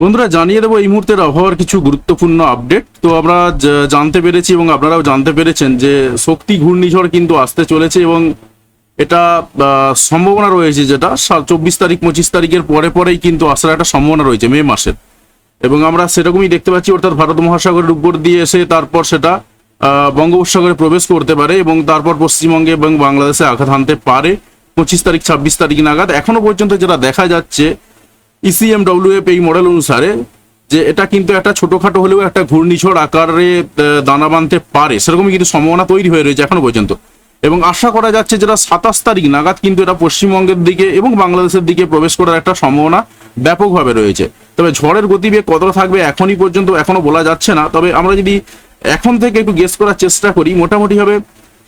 বন্ধুরা, জানিয়ে দেবো এই মুহূর্তের আবহাওয়ার কিছু গুরুত্বপূর্ণ আপডেট। তো আমরা জানতে পেরেছি এবং আপনারাও জানতে পেরেছেন যে শক্তি ঘূর্ণিঝড় কিন্তু আসতে চলেছে এবং এটা সম্ভাবনা রয়েছে যেটা। চব্বিশ তারিখ, পঁচিশ তারিখের পরে পরেই কিন্তু আসার একটা সম্ভাবনা রয়েছে মে মাসের। এবং আমরা সেরকমই দেখতে পাচ্ছি, অর্থাৎ ভারত মহাসাগরের উপর দিয়ে এসে তারপর সেটা বঙ্গোপসাগরে প্রবেশ করতে পারে এবং তারপর পশ্চিমবঙ্গে এবং বাংলাদেশে আঘাত হানতে পারে। পঁচিশ তারিখ, ছাব্বিশ তারিখ নাগাদ। এখনও পর্যন্ত যেটা দেখা যাচ্ছে ইসিএমডব্লিউএফ এই মডেল অনুসারে যে এটা কিন্তু একটা ছোটখাটো হলেও একটা ঘূর্ণিঝড় আকারে দানা বাঁধতে পারে। সেরকমই কিন্তু সম্ভাবনা তৈরি হয়ে রয়েছে এখনও পর্যন্ত। এবং আশা করা যাচ্ছে যেটা সাতাশ তারিখ নাগাদ কিন্তু এটা পশ্চিমবঙ্গের দিকে এবং বাংলাদেশের দিকে প্রবেশ করার একটা সম্ভাবনা ব্যাপকভাবে রয়েছে। তবে ঝড়ের গতিবেগ কতটা থাকবে এখনই পর্যন্ত এখনও বলা যাচ্ছে না। তবে আমরা যদি এখন থেকে একটু গেস করার চেষ্টা করি মোটামুটি হবে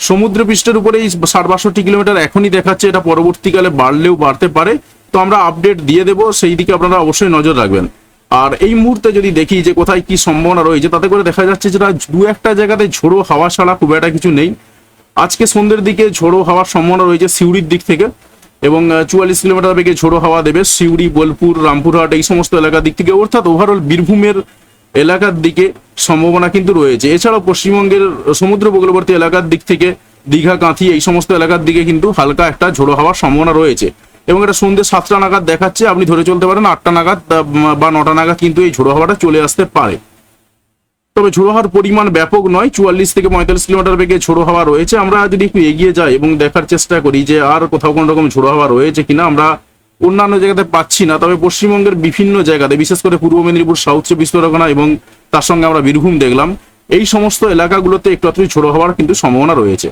সমুদ্র পৃষ্ঠের উপরে এই ষাট বাষট্টি কিলোমিটার এখনই দেখাচ্ছে। এটা পরবর্তীকালে বাড়লেও বাড়তে পারে। তো আমরা আপডেট দিয়ে দেবো, সেই দিকে আপনারা অবশ্যই নজর রাখবেন। আর এই মুহূর্তে যদি দেখি যে কোথায় কি সম্ভাবনা রয়েছে, তাতে করে দেখা যাচ্ছে যেটা দু একটা জায়গাতে ঝোড়ো হাওয়া ছাড়া খুব একটা কিছু নেই। আজকে সন্ধ্যের দিকে ঝোড়ো হাওয়ার সম্ভাবনা রয়েছে সিউড়ির দিক থেকে এবং চুয়াল্লিশ কিলোমিটার বেগে ঝোড়ো হাওয়া দেবে সিউড়ি, বোলপুর, রামপুরহাট, এই সমস্ত এলাকার দিক থেকে। অর্থাৎ ওভারঅল বীরভূমের এলাকার দিকে সম্ভাবনা কিন্তু রয়েছে। এছাড়াও পশ্চিমবঙ্গের সমুদ্র উপকূলবর্তী এলাকার দিক থেকে দীঘা, কাঁথি, এই সমস্ত এলাকার দিকে কিন্তু হালকা একটা ঝোড়ো হাওয়ার সম্ভাবনা রয়েছে। এবং এটা সন্ধ্যে সাতটা নাগাদ দেখাচ্ছে, আপনি ধরে চলতে পারেন আটটা নাগাদ বা নটা নাগাদ কিন্তু এই ঝোড়ো হাওয়াটা চলে আসতে পারে। তবে ঝোড়ো হাওয়ার পরিমাণ ব্যাপক নয়, চুয়াল্লিশ থেকে পঁয়তাল্লিশ কিলোমিটার বেগে ঝোড়ো হাওয়া রয়েছে। আমরা যদি একটু এগিয়ে যাই এবং দেখার চেষ্টা করি যে আর কোথাও কোনো রকম ঝোড়ো হাওয়া রয়েছে কিনা, আমরা অন্যান্য জায়গাতে পাচ্ছি না। তবে পশ্চিমবঙ্গের বিভিন্ন জায়গাতে, বিশেষ করে পূর্ব মেদিনীপুর, সাউথ চব্বিশ পরগনা এবং তার সঙ্গে আমরা বীরভূম দেখলাম, এই সমস্ত এলাকাগুলোতে একটু ঝোড়ো হওয়ার কিন্তু সম্ভাবনা রয়েছে।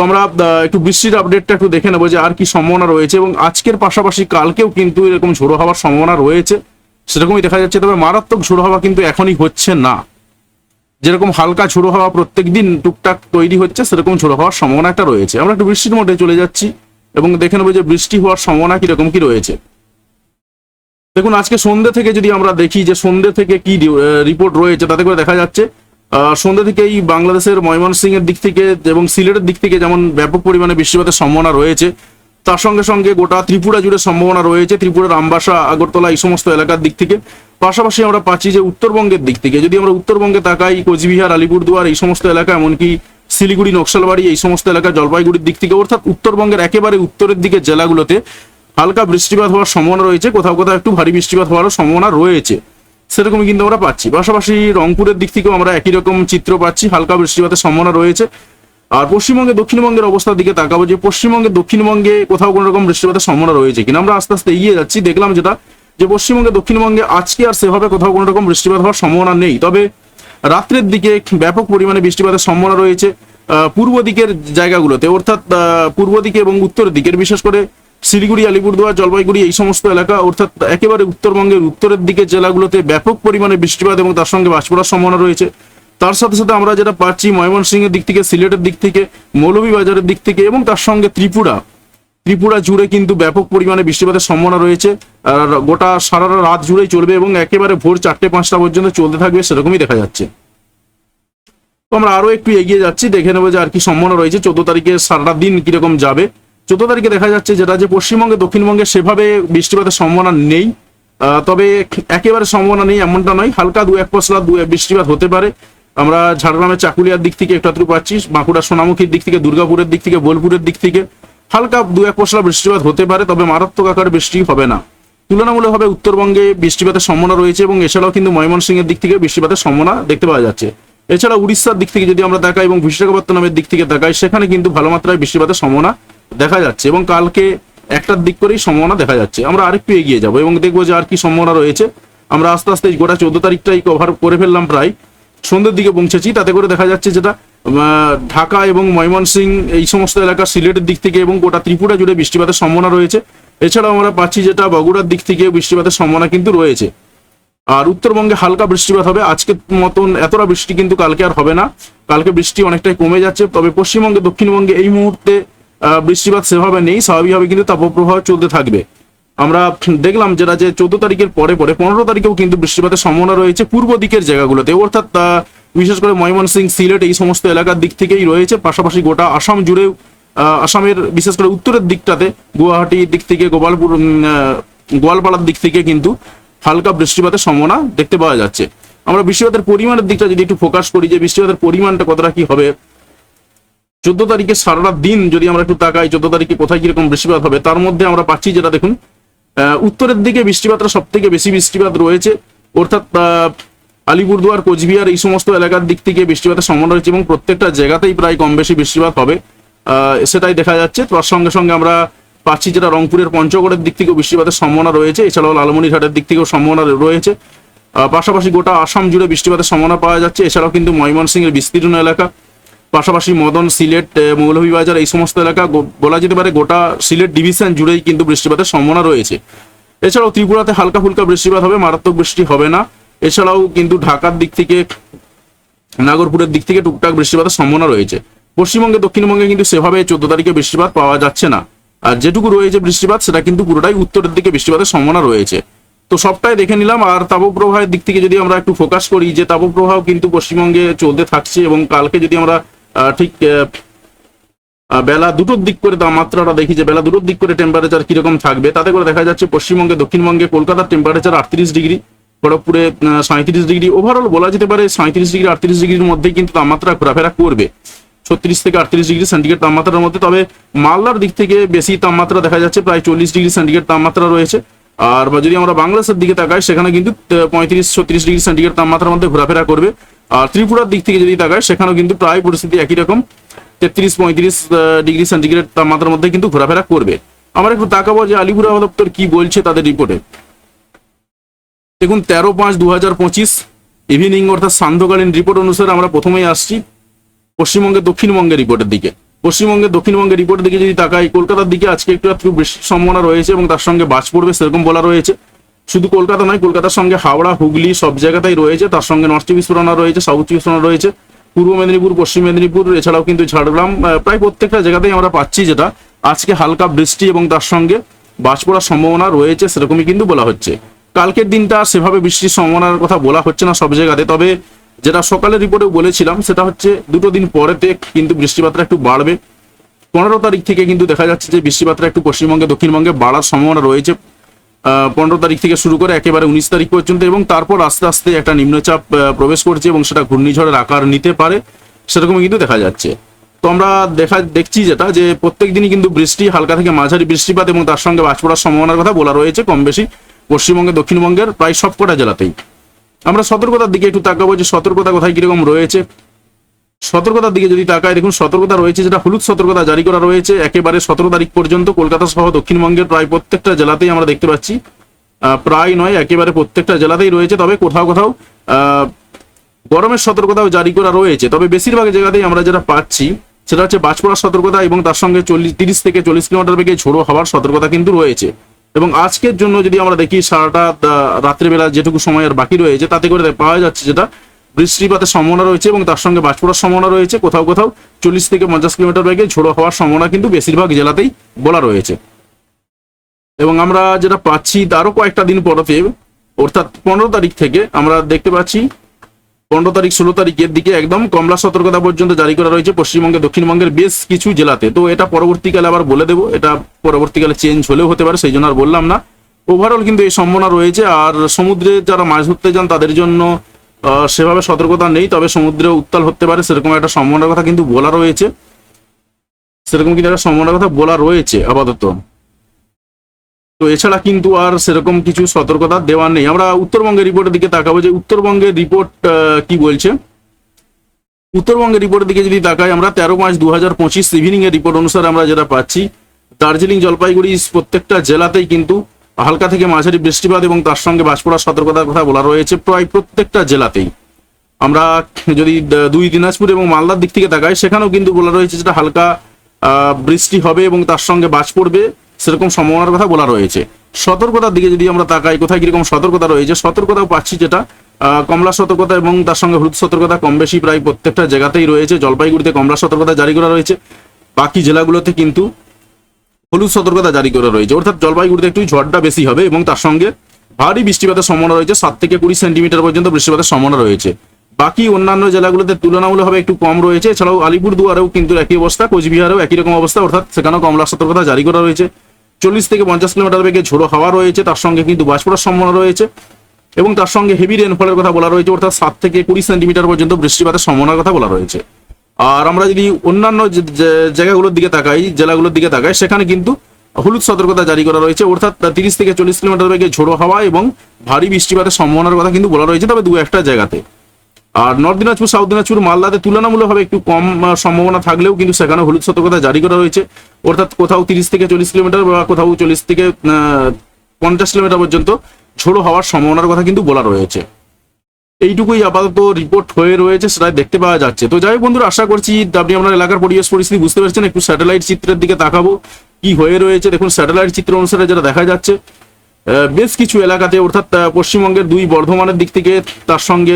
তো আমরা একটু বৃষ্টির আপডেটটা একটু দেখে নেব যে আর কি সম্ভাবনা রয়েছে এবং আজকের পাশাপাশি কালকেও কিন্তু এরকম ঝোড়ো হওয়ার সম্ভাবনা রয়েছে। সেরকমই দেখা যাচ্ছে, তবে মারাত্মক ঝোড়ো হওয়া কিন্তু এখনই হচ্ছে না। যেরকম হালকা ঝোড়ো হওয়া প্রত্যেক দিন টুকটাক তৈরি হচ্ছে, সেরকম ঝোড়ো হওয়ার সম্ভাবনা একটা রয়েছে। আমরা একটু বৃষ্টির মধ্যে চলে যাচ্ছি এবং দেখে নেব যে বৃষ্টি হওয়ার সম্ভাবনা কীরকম কি রয়েছে। দেখুন, আজকে সন্ধ্যে থেকে যদি আমরা দেখি যে সন্ধ্যে থেকে কি রিপোর্ট রয়েছে, তাতে করে দেখা যাচ্ছে সন্ধ্যে থেকেই বাংলাদেশের ময়মনসিং এর দিক থেকে এবং সিলেটের দিক থেকে যেমন ব্যাপক পরিমাণে বৃষ্টিপাতের সম্ভাবনা রয়েছে, তার সঙ্গে সঙ্গে গোটা ত্রিপুরা জুড়ে সম্ভাবনা রয়েছে, ত্রিপুরার আমবাসা, আগরতলা এই সমস্ত এলাকার দিক থেকে। পাশাপাশি আমরা পাচ্ছি যে উত্তরবঙ্গের দিক থেকে, যদি আমরা উত্তরবঙ্গে তাকাই, কোচবিহার, আলিপুরদুয়ার এই সমস্ত এলাকা, এমনকি শিলিগুড়ি, নকশালবাড়ি এই সমস্ত এলাকা, জলপাইগুড়ির দিক থেকে, অর্থাৎ উত্তরবঙ্গের একেবারে উত্তরের দিকে জেলাগুলোতে হালকা বৃষ্টিপাত হওয়ার সম্ভাবনা রয়েছে, কোথাও কোথাও একটু ভারী বৃষ্টিপাত হওয়ারও সম্ভাবনা রয়েছে। সেরকমই কিন্তু আমরা পাচ্ছি। পাশাপাশি রংপুরের দিক থেকেও আমরা একই রকম চিত্র পাচ্ছি। হালকা বৃষ্টিপাতের সম্ভাবনা রয়েছে। আর পশ্চিমবঙ্গে দক্ষিণবঙ্গের অবস্থার দিকে তাকাবো যে পশ্চিমবঙ্গে দক্ষিণবঙ্গে কোথাও কোনো রকম বৃষ্টিপাতের সম্ভাবনা রয়েছে কিনা। আমরা আস্তে আস্তে এগিয়ে যাচ্ছি। দেখলাম যেটা, যে পশ্চিমবঙ্গে, দক্ষিণবঙ্গে আজকে আর সেভাবে কোথাও কোনো রকম বৃষ্টিপাত হওয়ার সম্ভাবনা নেই। তবে রাত্রের দিকে ব্যাপক পরিমাণে বৃষ্টিপাতের সম্ভাবনা রয়েছে পূর্ব দিকের জায়গাগুলোতে। অর্থাৎ পূর্ব দিকে এবং উত্তর দিকের। বিশেষ করে শিলিগুড়ি, আলিপুরদুয়ার, জলপাইগুড়ি এই সমস্ত এলাকা, অর্থাৎ একেবারে উত্তরবঙ্গের উত্তরের দিকের জেলাগুলোতে ব্যাপক পরিমাণে বৃষ্টিপাত এবং তার সঙ্গে বাজ পড়ার সম্ভাবনা রয়েছে। তার সাথে সাথে আমরা যেটা পাচ্ছি ময়মনসিংহের দিক থেকে, সিলেটের দিক থেকে, মৌলভীবাজারের দিক থেকে এবং তার সঙ্গে ত্রিপুরা। ত্রিপুরা জুড়ে কিন্তু ব্যাপক পরিমাণে বৃষ্টিপাতের সম্ভাবনা রয়েছে। আর গোটা সারা রাত জুড়েই চলবে এবং একেবারে ভোর চারটে পাঁচটা পর্যন্ত চলতে থাকবে সেরকমই দেখা যাচ্ছে। তো আমরা আরও একটু এগিয়ে যাচ্ছি, দেখে নেব যে আর কি সম্ভাবনা রয়েছে। চোদ্দ তারিখে সারাটা দিন কীরকম যাবে। চোদ্দ তারিখে দেখা যাচ্ছে যেটা যে পশ্চিমবঙ্গে, দক্ষিণবঙ্গে সেভাবে বৃষ্টিপাতের সম্ভাবনা নেই। তবে একেবারে সম্ভাবনা নেই এমনটা নয়। হালকা দু এক পশলা দু বৃষ্টিপাত হতে পারে। আমরা ঝাড়গ্রামের চাকুলিয়ার দিক থেকে একটু পাচ্ছি বাঁকুড়া সোনামুখীর দিক থেকে, দুর্গাপুরের দিক থেকে, বোলপুরের দিক থেকে। হালকা দু এক পশলা বৃষ্টিপাত হতে পারে, তবে মারাত্মক আকারে বৃষ্টি হবে না। তুলনামূলকভাবে উত্তরবঙ্গে বৃষ্টিপাতের সম্ভাবনা রয়েছে এবং এছাড়াও কিন্তু ময়মনসিংহের দিক থেকে বৃষ্টিপাতের সম্ভাবনা দেখতে পাওয়া যাচ্ছে। এছাড়া উড়িষ্যার দিক থেকে যদি আমরা দেখাই এবং বিশাখাপত্তনমের দিক থেকে দেখাই সেখানে কিন্তু ভালো মাত্রায় বৃষ্টিপাতের সম্ভাবনা দেখা যাচ্ছে এবং কালকে একটার দিক করেই সম্ভাবনা দেখা যাচ্ছে। আমরা আরেকটু এগিয়ে যাব এবং দেখব যে আর কি সম্ভাবনা রয়েছে। আমরা আস্তে আস্তে গোটা চোদ্দ তারিখটাই কভার করে ফেললাম প্রায়। সন্ধ্যের দিকে পৌঁছেছি, তাতে করে দেখা যাচ্ছে যেটা ঢাকা এবং ময়মনসিং এই সমস্ত এলাকা সিলেটের দিক থেকে এবং গোটা ত্রিপুরা জুড়ে বৃষ্টিপাতের সম্ভাবনা রয়েছে। এছাড়াও আমরা পাচ্ছি যেটা বগুড়ার দিক থেকে বৃষ্টিপাতের সম্ভাবনা কিন্তু রয়েছে। আর উত্তরবঙ্গে হালকা বৃষ্টিপাত হবে। আজকের মতন এতটা বৃষ্টি কিন্তু কালকে আর হবে না। কালকে বৃষ্টি অনেকটাই কমে যাচ্ছে। তবে পশ্চিমবঙ্গে, দক্ষিণবঙ্গে এই মুহূর্তে বৃষ্টিপাত সেভাবে নেই, স্বাভাবিকভাবে কিন্তু তাপপ্রবাহ চলতে থাকবে। আমরা দেখলাম যেটা যে চোদ্দ তারিখের পরে পরে, পনেরো তারিখেও কিন্তু বৃষ্টিপাতের সম্ভাবনা রয়েছে পূর্ব দিকের জায়গাগুলোতে। অর্থাৎ বিশেষ করে ময়মনসিং সিলেট এই সমস্ত এলাকার দিক থেকেই রয়েছে। পাশাপাশি গোটা আসাম জুড়েও আসামের বিশেষ করে উত্তরের দিকটাতে, গুয়াহাটির দিক থেকে, গোপালপুর গোয়ালপাড়ার দিক থেকে কিন্তু হালকা বৃষ্টিপাতের সম্ভাবনা দেখতে পাওয়া যাচ্ছে। আমরা বৃষ্টিপাতের পরিমাণের দিকটা যদি একটু ফোকাস করি যে বৃষ্টিপাতের পরিমাণটা কতটা কি হবে চোদ্দ তারিখে সারা দিন যদি আমরা একটু তাকাই, চোদ্দ তারিখে কোথায় কীরকম বৃষ্টিপাত হবে, তার মধ্যে আমরা পাচ্ছি যেটা দেখুন উত্তরের দিকে বৃষ্টিপাতটা সব থেকে বেশি বৃষ্টিপাত রয়েছে, অর্থাৎ আলিপুরদুয়ার, কোচবিহার এই সমস্ত এলাকার দিক থেকে বৃষ্টিপাতের সম্ভাবনা রয়েছে এবং প্রত্যেকটা জায়গাতেই প্রায় কম বেশি বৃষ্টিপাত হবে সেটাই দেখা যাচ্ছে। তার সঙ্গে সঙ্গে আমরা পাচ্ছি যেটা রংপুরের পঞ্চগড়ের দিক থেকেও বৃষ্টিপাতের সম্ভাবনা রয়েছে, এছাড়াও লালমনিরহাটের দিক থেকেও সম্ভাবনা রয়েছে। পাশাপাশি গোটা আসাম জুড়ে বৃষ্টিপাতের সম্ভাবনা পাওয়া যাচ্ছে, এছাড়াও কিন্তু ময়মনসিংহের বিস্তীর্ণ এলাকা পাশাপাশি মদন, সিলেট মৌলভীবাজার এই সমস্ত এলাকা বলা যেতে পারে গোটা সিলেট ডিভিশন জুড়েই কিন্তু বৃষ্টিপাতের সম্ভাবনা রয়েছে। এছাড়াও ত্রিপুরাতে হালকা ফুলকা বৃষ্টিপাত হবে, মারাত্মক বৃষ্টি হবে না। এছাড়াও কিন্তু ঢাকার দিক থেকে, নাগরপুরের দিক থেকে টুকটাক বৃষ্টিপাতের সম্ভাবনা রয়েছে। পশ্চিমবঙ্গে, দক্ষিণবঙ্গে কিন্তু সেভাবে চোদ্দ তারিখে বৃষ্টিপাত পাওয়া যাচ্ছে না। আর যেটুকু রয়েছে বৃষ্টিপাত, সেটা কিন্তু পুরোটাই উত্তরের দিকে বৃষ্টিপাতের সম্ভাবনা রয়েছে। তো সবটাই দেখে নিলাম, আর তাপপ্রবাহের দিক থেকে যদি আমরা একটু ফোকাস করি, যে তাপপ্রবাহ কিন্তু পশ্চিমবঙ্গে চলতে থাকছে এবং কালকে যদি আমরা ঠিক বেলা দুটোর দিক করে তাপমাত্রাটা দেখি যে বেলা দুটোর দিক করে টেম্পারেচার কীরকম থাকবে। তাতে করে দেখা যাচ্ছে পশ্চিমবঙ্গে, দক্ষিণবঙ্গে, কলকাতার টেম্পারেচার আটত্রিশ ডিগ্রি, খড়গপুরে সাঁত্রিশ ডিগ্রি। ওভারঅল বলা যেতে পারে সাঁত্রিশ ডিগ্রি, আটত্রিশ ডিগ্রির মধ্যেই কিন্তু তাপমাত্রা ঘোরাফেরা করবে। ছত্রিশ থেকে আটত্রিশ ডিগ্রি সেন্টিগ্রেড তাপমাত্রার মধ্যে। তবে মালদার দিক থেকে বেশি তাপমাত্রা দেখা যাচ্ছে, প্রায় চল্লিশ ডিগ্রি সেন্টিগ্রেড তাপমাত্রা রয়েছে। আর যদি আমরা বাংলাদেশের দিকে তাকাই, সেখানে কিন্তু পঁয়ত্রিশ ছত্রিশ ডিগ্রি সেন্টিগ্রেড তাপমাত্রার মধ্যে ঘোরাফেরা করবে। আর ত্রিপুরার দিক থেকে যদি তাকাই সেখানেও কিন্তু প্রায় পরিস্থিতি একই রকম। তেত্রিশ, পঁয়ত্রিশ ডিগ্রি সেন্টিগ্রেড তাপমাত্রার মধ্যে কিন্তু ঘোরাফেরা করবে। আমরা একটু তাকাবো যে আলিপুর দপ্তর কি বলছে তাদের রিপোর্টে। দেখুন, তেরো পাঁচ দু হাজার পঁচিশ ইভিনিং অর্থাৎ সান্ধ্যকালীন রিপোর্ট অনুসারে আমরা প্রথমেই আসছি পশ্চিমবঙ্গের দক্ষিণবঙ্গের রিপোর্টের দিকে। পশ্চিমবঙ্গের দক্ষিণবঙ্গের রিপোর্টের দিকে যদি তাকাই, কলকাতার দিকে আজকে একটু একটু বৃষ্টির সম্ভাবনা রয়েছে এবং তার সঙ্গে বাজ পড়বে, সেরকম বলা রয়েছে। শুধু কলকাতা নয়, কলকাতার সঙ্গে হাওড়া, হুগলি সব জায়গাতেই রয়েছে। তার সঙ্গে নর্থ চব্বিশ পরগনা রয়েছে সাউথ চব্বিশ পরগনা রয়েছে, পূর্ব মেদিনীপুর, পশ্চিম মেদিনীপুর, এছাড়াও কিন্তু ঝাড়গ্রাম প্রায় প্রত্যেকটা জায়গাতেই আমরা পাচ্ছি যেটা। আজকে হালকা বৃষ্টি এবং তার সঙ্গে বাজ পড়ার সম্ভাবনা রয়েছে, সেরকমই কিন্তু বলা হচ্ছে। কালকের দিনটা সেভাবে বৃষ্টির সম্ভাবনার কথা বলা হচ্ছে না সব জায়গাতে, তবে যেটা সকালের রিপোর্টে বলেছিলাম, সেটা হচ্ছে দুটো দিন পরেতে কিন্তু বৃষ্টিপাতটা একটু বাড়বে। পনেরো তারিখ থেকে কিন্তু দেখা যাচ্ছে যে বৃষ্টিপাতটা একটু পশ্চিমবঙ্গে, দক্ষিণবঙ্গে বাড়ার সম্ভাবনা রয়েছে। পনেরো তারিখ থেকে শুরু করে একেবারে উনিশ তারিখ পর্যন্ত এবং তারপর আস্তে আস্তে একটা নিম্নচাপ প্রবেশ করছে এবং সেটা ঘূর্ণিঝড়ের আকার নিতে পারে সেরকম কিন্তু দেখা যাচ্ছে। তো আমরা দেখা, দেখছি যেটা, যে প্রত্যেক দিনই কিন্তু বৃষ্টি, হালকা থেকে মাঝারি বৃষ্টিপাত এবং তার সঙ্গে বাজ পড়ার সম্ভাবনার কথা বলা রয়েছে কম বেশি পশ্চিমবঙ্গে দক্ষিণবঙ্গের প্রায় সবকটা জেলাতেই। আমরা সতর্কতার দিকে একটু তাকাবো যে সতর্কতা কোথায় কীরকম রয়েছে। সতর্কতার দিকে যদি তাকায়, দেখুন, সতর্কতা রয়েছে যেটা হলুদ সতর্কতা জারি করা রয়েছে একেবারে সতেরো তারিখ পর্যন্ত কলকাতা সহ দক্ষিণবঙ্গের প্রায় প্রত্যেকটা জেলাতেই আমরা দেখতে পাচ্ছি। প্রায় নয়, একেবারে প্রত্যেকটা জেলাতেই রয়েছে, তবে কোথাও কোথাও গরমের সতর্কতাও জারি করা রয়েছে। তবে বেশিরভাগ জায়গাতেই আমরা যেটা পাচ্ছি, সেটা হচ্ছে বাজপড়ার সতর্কতা এবং তার সঙ্গে চল্লিশ, তিরিশ থেকে চল্লিশ কিলোমিটার বেগে ঝোড়ো হওয়ার সতর্কতা কিন্তু রয়েছে। এবং আজকের জন্য যদি আমরা দেখি, সারাটা রাত্রেবেলা যেটুকু সময় আর বাকি রয়েছে, তাতে করে পাওয়া যাচ্ছে যেটা বৃষ্টিপাতের সম্ভাবনা রয়েছে এবং তার সঙ্গে বাজ পড়ার সম্ভাবনা রয়েছে। কোথাও কোথাও চল্লিশ থেকে পঞ্চাশ কিলোমিটার বেগে ঝোড়ো হওয়ার সম্ভাবনা কিন্তু বেশিরভাগ জেলাতেই বলা রয়েছে। এবং আমরা যেটা পাচ্ছি তারও কয়েকটা দিন পরতে অর্থাৎ পনেরো তারিখ থেকে আমরা দেখতে পাচ্ছি, পনেরো তারিখ, ষোলো তারিখের দিকে একদম কমলা সতর্কতা পর্যন্ত জারি করা রয়েছে পশ্চিমবঙ্গে, দক্ষিণবঙ্গের বেশ কিছু জেলাতে। তো এটা পরবর্তীকালে আবার বলে দেবো, এটা পরবর্তীকালে চেঞ্জ হলেও হতে পারে, সেই জন্য আর বললাম না। ওভারঅল কিন্তু এই সম্ভাবনা রয়েছে, আর সমুদ্রে যারা মাছ ধরতে যান তাদের জন্য সেভাবে সতর্কতা নেই, তবে সমুদ্রে উত্তাল হতে পারে, সেরকম একটা সম্ভাবনার কথা কিন্তু বলা রয়েছে। সেরকম কিন্তু একটা সম্ভাবনার কথা বলা রয়েছে আপাতত। তো এছাড়া কিন্তু আর সেরকম কিছু সতর্কতা দেওয়া নেই। আমরা উত্তরবঙ্গের রিপোর্টের দিকে তাকাবো যে উত্তরবঙ্গের রিপোর্ট কি বলছে? উত্তরবঙ্গের রিপোর্টের দিকে যদি তাকাই, আমরা তেরো পাঁচ দু হাজার পঁচিশ ইভিনিং এর রিপোর্ট অনুসারে আমরা যেটা পাচ্ছি, দার্জিলিং, জলপাইগুড়ি প্রত্যেকটা জেলাতেই কিন্তু হালকা থেকে মাঝারি বৃষ্টিপাত এবং তার সঙ্গে বাজ পড়ার সতর্কতার কথা বলা রয়েছে প্রায় প্রত্যেকটা জেলাতেই। আমরা যদি দুই দিনাজপুর এবং মালদার দিক থেকে তাকাই, সেখানেও কিন্তু বলা রয়েছে যেটা হালকা বৃষ্টি হবে এবং তার সঙ্গে বাজ পড়বে, সেরকম সম্ভাবনার কথা বলা রয়েছে। সতর্কতার দিকে যদি আমরা তাকাই, কোথায় কীরকম সতর্কতা রয়েছে, সতর্কতাও পাচ্ছি যেটা কমলা সতর্কতা এবং তার সঙ্গে হলুদ সতর্কতা কম বেশি প্রায় প্রত্যেকটা জায়গাতেই রয়েছে। জলপাইগুড়িতে কমলা সতর্কতা জারি করা রয়েছে। বাকি জেলাগুলোতে কিন্তু হলুদ সতর্কতা জারি করা রয়েছে। অর্থাৎ জলপাইগুড়িতে একটু ঝড়টা বেশি হবে এবং তার সঙ্গে ভারী বৃষ্টিপাতের সম্ভাবনা রয়েছে। সাত থেকে কুড়ি সেন্টিমিটার পর্যন্ত বৃষ্টিপাতের সম্ভাবনা রয়েছে। বাকি অন্যান্য জেলাগুলোতে তুলনামূলকভাবে একটু কম রয়েছে। এছাড়াও আলিপুরদুয়ারেও কিন্তু একই অবস্থা, কোচবিহারেও একই রকম অবস্থা। অর্থাৎ সেখানেও কমলা সতর্কতা জারি করা রয়েছে। চল্লিশ থেকে পঞ্চাশ কিলোমিটার বেগে ঝোড়ো হাওয়া রয়েছে। তার সঙ্গে কিন্তু বাজ পড়ার সম্ভাবনা রয়েছে এবং তার সঙ্গে হেভি রেনফলের কথা বলা রয়েছে। অর্থাৎ সাত থেকে কুড়ি সেন্টিমিটার পর্যন্ত বৃষ্টিপাতের সম্ভাবনার কথা বলা রয়েছে। আর আমরা যদি অন্যান্য জায়গাগুলোর দিকে তাকাই, জেলাগুলোর দিকে তাকাই, সেখানে কিন্তু হলুদ সতর্কতা জারি করা রয়েছে। অর্থাৎ তিরিশ থেকে চল্লিশ কিলোমিটার বেগে ঝোড়ো হাওয়া এবং ভারী বৃষ্টিপাতের সম্ভাবনার কথা কিন্তু বলা রয়েছে, তবে দু একটা জায়গাতে। আর নর্থ দিনাজপুর, সাউথ দিনাজপুর, মালদাতে তুলনামূলকভাবে একটু কম সম্ভাবনা থাকলেও কিন্তু সেখানে হলুদ সতর্কতা জারি করা রয়েছে। অর্থাৎ কোথাও তিরিশ থেকে চল্লিশ কিলোমিটার বা কোথাও চল্লিশ থেকে পঞ্চাশ কিলোমিটার পর্যন্ত ঝোড়ো হওয়ার সম্ভাবনার কথা কিন্তু বলা রয়েছে। এইটুকুই আপাতত রিপোর্ট হয়ে রয়েছে, সেটাই দেখতে পাওয়া যাচ্ছে। তো যাই বন্ধুরা, আশা করছি আপনি আপনার এলাকার পরিবেশ পরিস্থিতি বুঝতে পারছেন। একটু স্যাটেলাইট চিত্রের দিকে তাকাবো, কি হয়ে রয়েছে। দেখুন স্যাটেলাইট চিত্র অনুসারে যেটা দেখা যাচ্ছে বেশ কিছু এলাকাতে, অর্থাৎ পশ্চিমবঙ্গের দুই বর্ধমানের দিক থেকে, তার সঙ্গে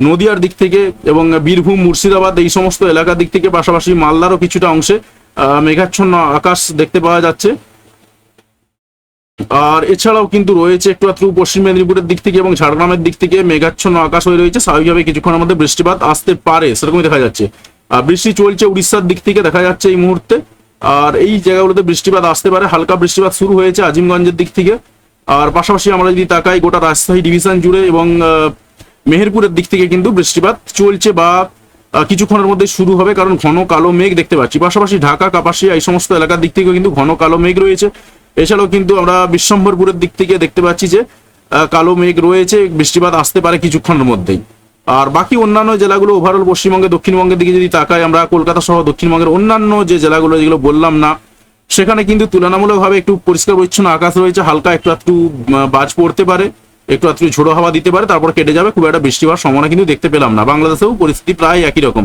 নদিয়ার দিক থেকে এবং বীরভূম, মুর্শিদাবাদ, এই সমস্ত এলাকার দিক থেকে পাশাপাশি মালদারও কিছুটা অংশে মেঘাচ্ছন্ন আকাশ দেখতে পাওয়া যাচ্ছে। আর এছাড়াও কিন্তু রয়েছে একটু আত্রু পশ্চিম মেদিনীপুরের দিক থেকে এবং ঝাড়গ্রামের দিক থেকে মেঘাচ্ছন্ন আকাশ হয়ে রয়েছে। স্বাভাবিকভাবে কিছুক্ষণের মধ্যে বৃষ্টিপাত আসতে পারে, সেরকমই দেখা যাচ্ছে। আর বৃষ্টি চলছে উড়িষ্যার দিক থেকে দেখা যাচ্ছে এই মুহূর্তে। আর এই জায়গাগুলোতে বৃষ্টিপাত আসতে পারে, হালকা বৃষ্টিপাত শুরু হয়েছে আজিমগঞ্জের দিক থেকে। আর পাশাপাশি আমরা যদি তাকাই, গোটা রাজশাহী ডিভিশন জুড়ে এবং মেহেরপুরের দিক থেকে কিন্তু বৃষ্টিপাত চলছে বা কিছুক্ষণের মধ্যে শুরু হবে, কারণ ঘন কালো মেঘ দেখতে পাচ্ছি। পাশাপাশি ঢাকা, কাপাসিয়া এই সমস্ত এলাকার দিক থেকেও কিন্তু ঘন কালো মেঘ রয়েছে। এছাড়াও কিন্তু আমরা বিশ্বম্বরপুরের দিক থেকে দেখতে পাচ্ছি যে কালো মেঘ রয়েছে, বৃষ্টিপাত আসতে পারে কিছুক্ষণের মধ্যেই। আর বাকি অন্যান্য জেলাগুলো ওভারঅল পশ্চিমবঙ্গে, দক্ষিণবঙ্গের দিকে যদি তাকাই, আমরা কলকাতা সহ দক্ষিণবঙ্গের অন্যান্য যে জেলাগুলো যেগুলো বললাম না, সেখানে কিন্তু তুলনামূলকভাবে একটু পরিষ্কার পরিচ্ছন্ন আকাশ রয়েছে, হালকা একটু একটু বাজ পড়তে পারে, একটু একটু ঝোড়ো হাওয়া দিতে পারে, তারপর কেটে যাবে, খুব একটা বৃষ্টি হওয়ার সম্ভাবনা কিন্তু দেখতে পেলাম না। বাংলাদেশেও পরিস্থিতি প্রায় একই রকম।